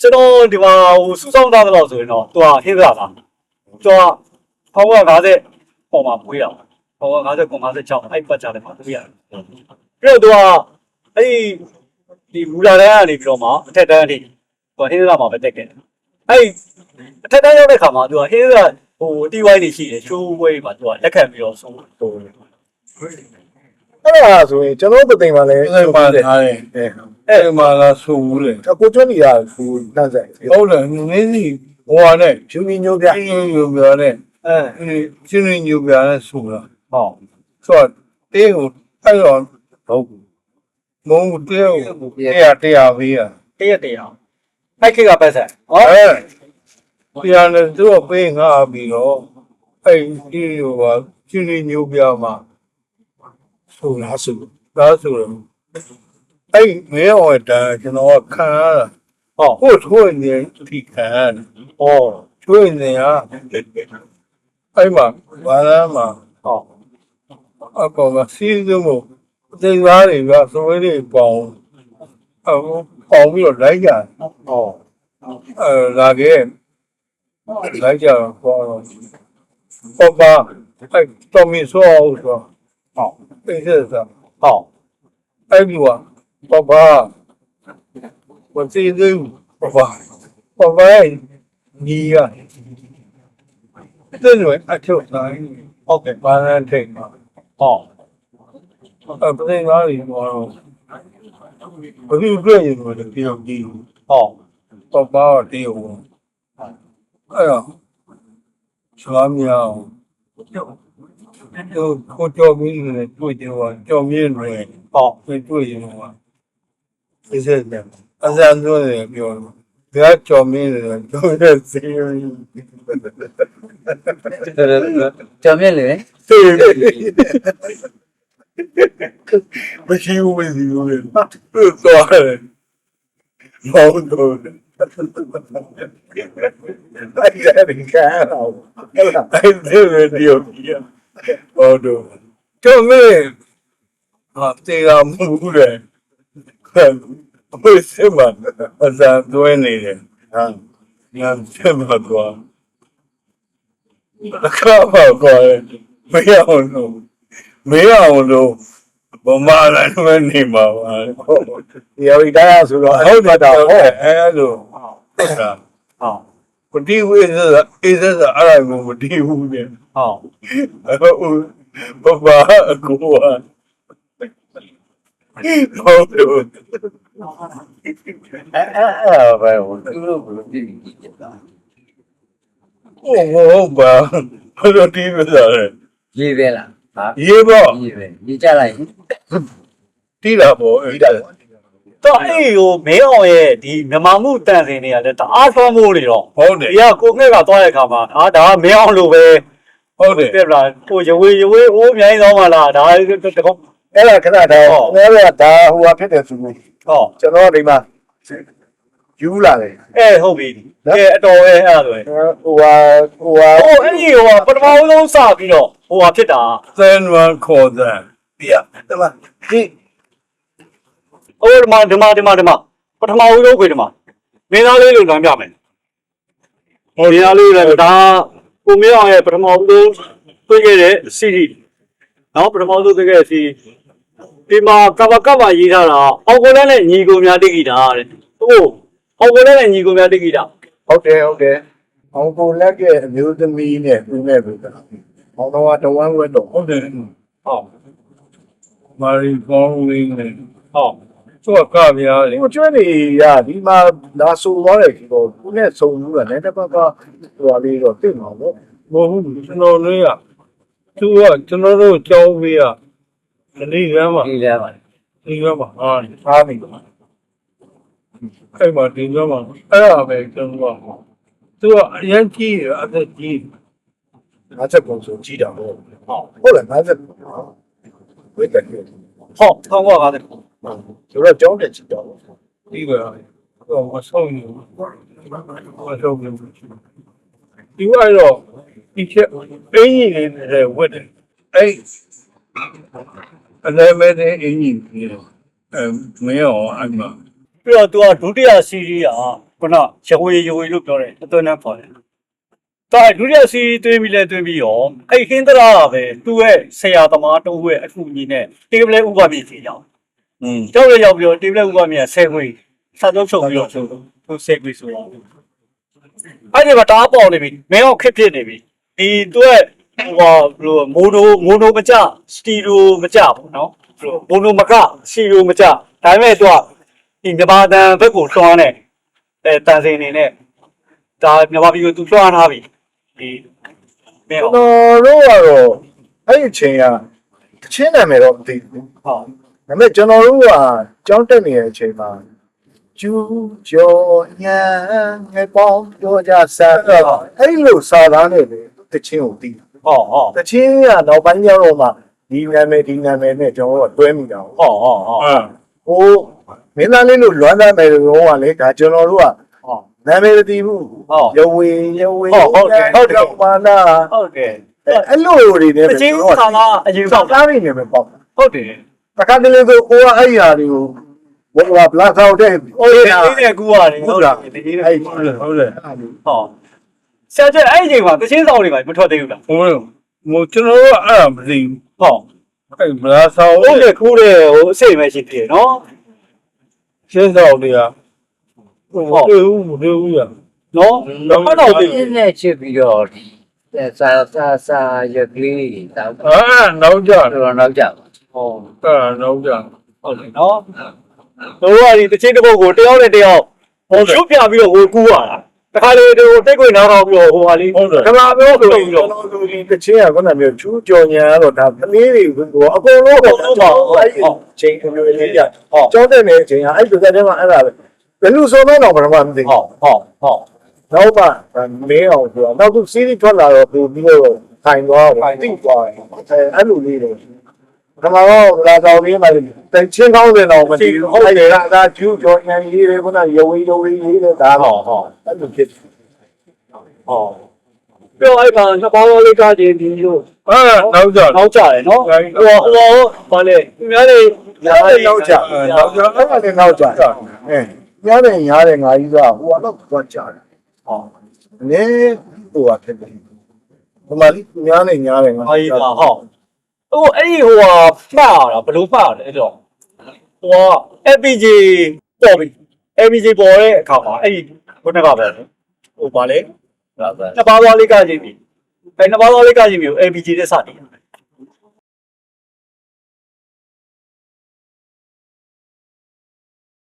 ကျွန်တော်ဒီမှာဟိုစူးစောင်းသားတော့ဆိုရင်တော့သူကဟင်းစားတာသူကဖောင်းက50ပုံမှာပွေးတာဖောင်းက50ပုံ56အဲ့ပတ်ကြတယ်မှာသူရတယ်ပြီးတော့သူကအဲ့ဒီမူလာတန်းကနေပြီးတော့မှအထက်တန်းအထိသူကဟင်းစားမှာပဲတက်ခဲ့တယ်အဲ့အထက်တန်းရောက်တဲ့ခါမှာသူကဟင်းစားဟိုအတီးဝိုင်းနေရှိတယ်ရှိုးဝဲမှာသူကလက်ခံပြီးတော့ဆုံးတော့အဲ့ဒါဆိုရင်ကျွန်တော်တို့တိမ်မှာလည်းအဲ့မှာထားတယ် အဲအဲ့မှာလာဆိုဘူးလေအကိုကျွန်းနေတာကိုနှံ့ဆိုင်ဟုတ်တယ်နင်းစီဟိုဟာနဲ့ဖြူမီညိုပြပြင်းညိုပြနဲ့အဲရှင်းညိုပြနဲ့ဆိုတာဟောဆိုတော့တေးကိုအဲ့တော့ဟုတ်မုံတေးကိုတရားတရားပေးရတရက်တရအဲ့ခေတ်ကပတ်ဆက်ဟောအဲ့တရားနဲ့သူ့ပေးငါပြီးတော့အဲ့ဒီဟိုဟာရှင်းညိုပြမှာဆိုလားဆိုဒါဆိုတော့ အဲ့မဲအောင်တာကျွန်တော်ခံရတာဟောကိုထွေးနေဒီခံရတာဟောထွေးနေရအဲ့မှာဘာလဲမှာဟောအကောင်ကစီးစုံမို့သိသားတွေကသွေးတွေပေါင်းအခုပေါင်းပြီးတော့လိုက်ကြတယ်ဟောအဲလာခဲ့လိုက်ကြတော့ပေါ့တော့ပပအဲ့တော်မီဆိုအောင်ဆိုတော့ဟောသိတဲ့စားဟောအဲ့ဒီက ပပဝစီသေးပပပပညီရတဲ့ရွယ်အထုတ်တိုင်းဟုတ်ကဲ့ဘာသာထိတ်မှာဟောအပသိသားတွေကတော့ဘယ်လိုပြည့်ရင်လို့ပြောကြည့်ဟောပပတေးဟောအဲ့တော့ရှားမြောင်တို့ကိုကြော်မင်းနဲ့တွေ့ကြတော့ကြော်မင်းတွေဟောတွေ့တွေ့ရင်တော့ ဒီစက်တယ်အစံတို့တွေပြောတယ်ဘယ်ကြော်မင်းတွေကြော်တဲ့စီရီကျော်မြင့်လေစီရီမရှိဘူးမရှိဘူးလေတွေ့သွားတယ်မောင်းတော့အဲ့ဒါဒီကဲတော့ဟုတ်လားအဲ့ဒီရေဒီယိုကြီးဟောတော့ကျော်မင်းဟာတေးရမှုလေ ဘယ်စမအစံသွင်းနေတယ်ဟာညံဆက်မသွားတခါပါကွာမရအောင်လို့မရအောင်လို့ဗမာလည်းမနေမှာပါဒီအရီတိုင်းဆိုတော့အဲ့ဒါတော့ဟောအဲ့လိုဟောဟုတ်တာဟောပတိဝိဇ္ဇာဣဇ္ဇာအဲ့ဒါကိုမတိဘူးနဲ့ဟောဘဘာအကူဟာ ဟုတ်တယ်အဲအဲအဲပဲဟိုသူတို့ဘယ်လိုပြည့်ပြီးကြည့်တာဟုတ်ဟုတ်ပါဘယ်လိုတိမစားလဲရေးပဲလားဟာရေပေါ့ရေးပဲရေးကြလိုက်တိတာပေါ့အဲ့ဒါတော့အဲ့ဟိုမင်းအောင်ရဲ့ဒီမြန်မာမှုတန်စင်တွေကလည်းတအားဆွမ်းမိုးနေတော့ဟုတ်တယ်ဒီကကိုငှက်ကသွားတဲ့အခါမှာအာဒါကမင်းအောင်လို့ပဲဟုတ်တယ်ပြက်လာဟိုရဝေရဝေအိုးအများကြီးသောမှာလားဒါတကော အဲ့ဒါခဏတော့အဲ့ဒါဒါဟိုဟာဖြစ်တယ်ဆိုလို့ဟောကျွန်တော်ဒီမှာယူလာတယ်အဲဟုတ်ပြီကဲအတော်ပဲအဲ့ဒါဆိုရင်ဟိုဟာဟိုဟာဟိုအဲ့ဒီဟိုကပထမဆုံးစပြီးတော့ဟိုဟာဖြစ်တာသန်ဝန်ခေါ်တဲ့ပြတယ်မဒီဟိုဒီမှာဒီမှာဒီမှာဒီမှာပထမဆုံးခွေဒီမှာမင်းသားလေးလို့လမ်းပြမယ်ဟိုမင်းသားလေးလည်းဒါကိုမင်းအောင်ရဲ့ပထမဆုံးတွေ့ခဲ့တဲ့စီရီနော်ပထမဆုံးတွေ့ခဲ့တဲ့စီ ဒီမှာကဘာကဘာရေးထားတာအောက်ကိုလည်းနဲ့ညီကိုများတိဂီတာတဲ့ဟိုအောက်ကိုလည်းနဲ့ညီကိုများတိဂီတာဟုတ်တယ်ဟုတ်တယ်အောင်ကိုလက်ကအမျိုးသမီးနဲ့သူနဲ့ပြီတာအောင်တော့တဝမ်းဝဲတော့ဟုတ်တယ်ဟောမာရီဖောင်းဝင်းနဲ့ဟောသူကကပြားလေဒီကျွန်းနေရဒီမှာလာဆိုသွားတယ်ဒီတော့သူနဲ့ဆုံဘူးကလည်းတစ်ပတ်ကဟိုဟာလေးတော့သိမှာပေါ့မဟုတ်ဘူးကျွန်တော်လေးကသူကကျွန်တော်တို့ကြောင်းပေးရ ဒီနေ့ကမှရေးလဲပါဒီကမှဟာအားနေအဲ့မှာဒီကမှအဲ့ဒါပဲကျွန်တော်ကသူကအရင်ကြီးရအသက်ကြီးငါချက်ပုံဆိုကြည့်တာပေါ့ဟုတ်လားငါချက်ဝိတ်တယ်ဟောထောင်းကွာကားတဲ့ဆိုတော့ကြောင်းတက်ကြည့်တော့ဒီပဲဟိုမဆုံးဘူးမဆုံးဘူးဒီအဲ့တော့ဒီချက်အင်းကြီးလေးနဲ့ဝတ်တယ်အဲ့ အဲ့မဲ့တဲ့အင်းကြီးကြီးအဲမင်းရောအဲ့မှာ ပြီးတော့ तू ကဒုတိယစီရီးอ่ะ ခုနရဝေရဝေလို့ပြောတယ်အသွင်နဲ့ပေါ်တယ်ဒါဒုတိယစီးသွင်းပြီးလဲသွင်းပြီးရောအဲ့ဟင်းသရာကပဲသူ့ရဲ့ဆရာသမားတို့ရဲ့အခုညီနဲ့တေးပလဲဥပမာကြီးရောက် อืม ကျောက်ရရောက်ပြီးတော့တေးပလဲဥပမာကြီးဆယ်ခွေစာချုပ်ချုပ်ပြီးတော့သူဆယ်ခွေဆိုတော့အဲ့ဒီမှာတားပေါ်နေပြီမင်းအောင်ခစ်ဖြစ်နေပြီဒီသူ့ရဲ့ ဟိုဘယ်လိုမိုနိုမိုနိုမကြစတီရိုမကြပေါ့နော်ဘယ်လိုမိုနိုမကစီရိုမကြဒါပေမဲ့သူကဒီမြန်မာတန်ဘက်ကိုလွှမ်းနေအဲတန်စင်နေနဲ့ဒါမြန်မာပြည်ကိုသူလွှမ်းထားပြီဒီမင်းကျွန်အောင်တော်တို့ကတော့အဲ့ဒီအချိန်ကတချင်းနာမည်တော့မသိဘူးဟောဒါပေမဲ့ကျွန်တော်တို့ကကြောင်းတက်နေတဲ့အချိန်မှာကျူးကျော်ညာငယ်ပေါင်းပြောကြဆန်းအဲ့လိုစာသားနဲ့လေတချင်းကိုသိတာ ဟောဟောတချင်းကနောက်ပိုင်းကျတော့မှဒီနာမည်ဒီနာမည်နဲ့ကျွန်တော်တို့တွဲမိတာဟောဟောဟောဟိုမင်းသားလေးလို့လွမ်းသားမယ်လို့ကလေဒါကျွန်တော်တို့ကနာမည်တည်ဘူးရဝေရဝေဟုတ်တယ်ဟုတ်တယ်ပါနာဟုတ်တယ်အဲ့လိုတွေနဲ့တချင်းခါမှာအရင်ပေါက်သားမိနေပဲပေါက်ဟုတ်တယ်တခါတလေဆိုကိုကအဲ့ရာတွေကိုဘောကဘလာဆောက်တဲ့ဟိုအေးအေးနဲ့ကူရတယ်ဟုတ်လားအေးဟုတ်တယ်ဟုတ်တယ်ဟော ဆရာကျအဲ့ဒီချိန်မှာတချင်းဆောင်တွေပါမထွက်သေးဘူးလားဟိုဟိုကျွန်တော်တို့ကအဲ့ဒါမသိဘူးဟောအဲ့မလားဆောင်းဟုတ်တယ်ကူးတယ်ဟိုအစိမ့်ပဲရှိသေးတယ်နော် ရှင်းဆောင်တွေကဟိုတွေ့ဘူးမတွေ့ဘူးရ နော်ဘာတော့ဒီဒီနဲ့ချစ်ပြီးတော့ဒီစာစာစာရကလေးတောက်အာနောက်ကြတယ်တော့နောက်ကြပါဟောအဲ့ဒါနောက်ကြတယ်ဟုတ်တယ်နော်တို့ကဒီတချင်းတစ်ပုတ်ကိုတယောက်နဲ့တယောက်ဟိုရှုပ်ပြပြီးတော့ဟိုကူးရတာ တခါလေဟိုတိတ်ခွေနားထောင်ပြီးတော့ဟိုဟာလေးကမာပြောဆိုပြီးကျွန်တော့တော်တို့ဒီတစ်ချင်းကခုနမျိုးချူးကြော်ညာတော့ဒါသမီးတွေဟိုအကုန်လုံးပေါ့အဲ့ချိန်မျိုးလေးပြကျောင်းတက်နေချိန်ကအဲ့ဒီကတည်းကအဲ့ဒါပဲဘယ်လိုဆိုတော့တော့ဘာမှမသိဟောဟောဟောနောက်မှမင်းအောင်ဆိုတော့နောက်သူစီးရီးထွက်လာတော့သူပြီးတော့ထိုင်သွားတော့တိသွားတယ်အဲအဲ့လိုလေးတော့ ကမ္ဘာတော့လာတော်လေးမှတချင်းကောင်းတယ်တော့မသိဘူးဟုတ်တယ်ကဒါကျူးကြော်ညာရေးတယ်ခုနရဝေးရဝေးရေးတယ်ဒါဟောတော့ဟောအဲ့လိုဖြစ်ဟောပြောအဲ့မှာနှစ်ပေါင်းလေးကားချင်းဒီလိုအဲ့ဒါနောက်ကြတယ်နောက်ကြတယ်နော်ဟိုဟိုဘာလဲသူများတွေညားတယ်နောက်ကြနောက်ကြအဲ့ဒါလည်းနောက်ကြအဲညားတယ်ညားတယ်ငါကြီးကဟိုကတော့သွားကြတယ်ဟောနည်းဟိုကဖြစ်တယ်ဒီမှာလေးညားတယ်ညားတယ်ငါအေးပါဟော ဟိုအဲ့ဒီဟိုဟာမှတ်ရတာဘယ်လိုမှတ်ရလဲအဲ့တော့ဟိုက FPG ပေါ်ပြီ FPG ပေါ်တဲ့အခါမှာအဲ့ဒီခုနကပဲဟိုဘာလဲပါပါနှစ်ပါးသွားလေးကချင်းပြီအဲ့နှစ်ပါးသွားလေးကချင်းပြီကို FPG နဲ့စတည်